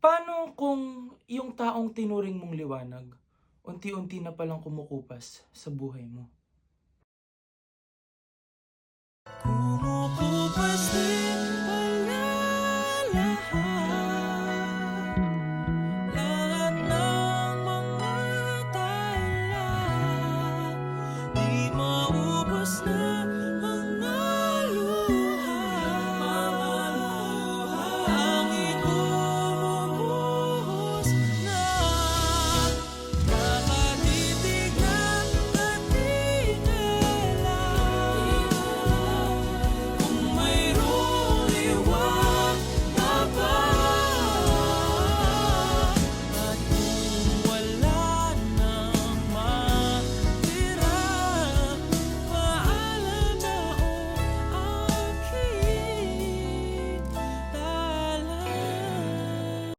Paano kung yung taong tinuring mong liwanag, unti-unti na palang kumukupas sa buhay mo? Kung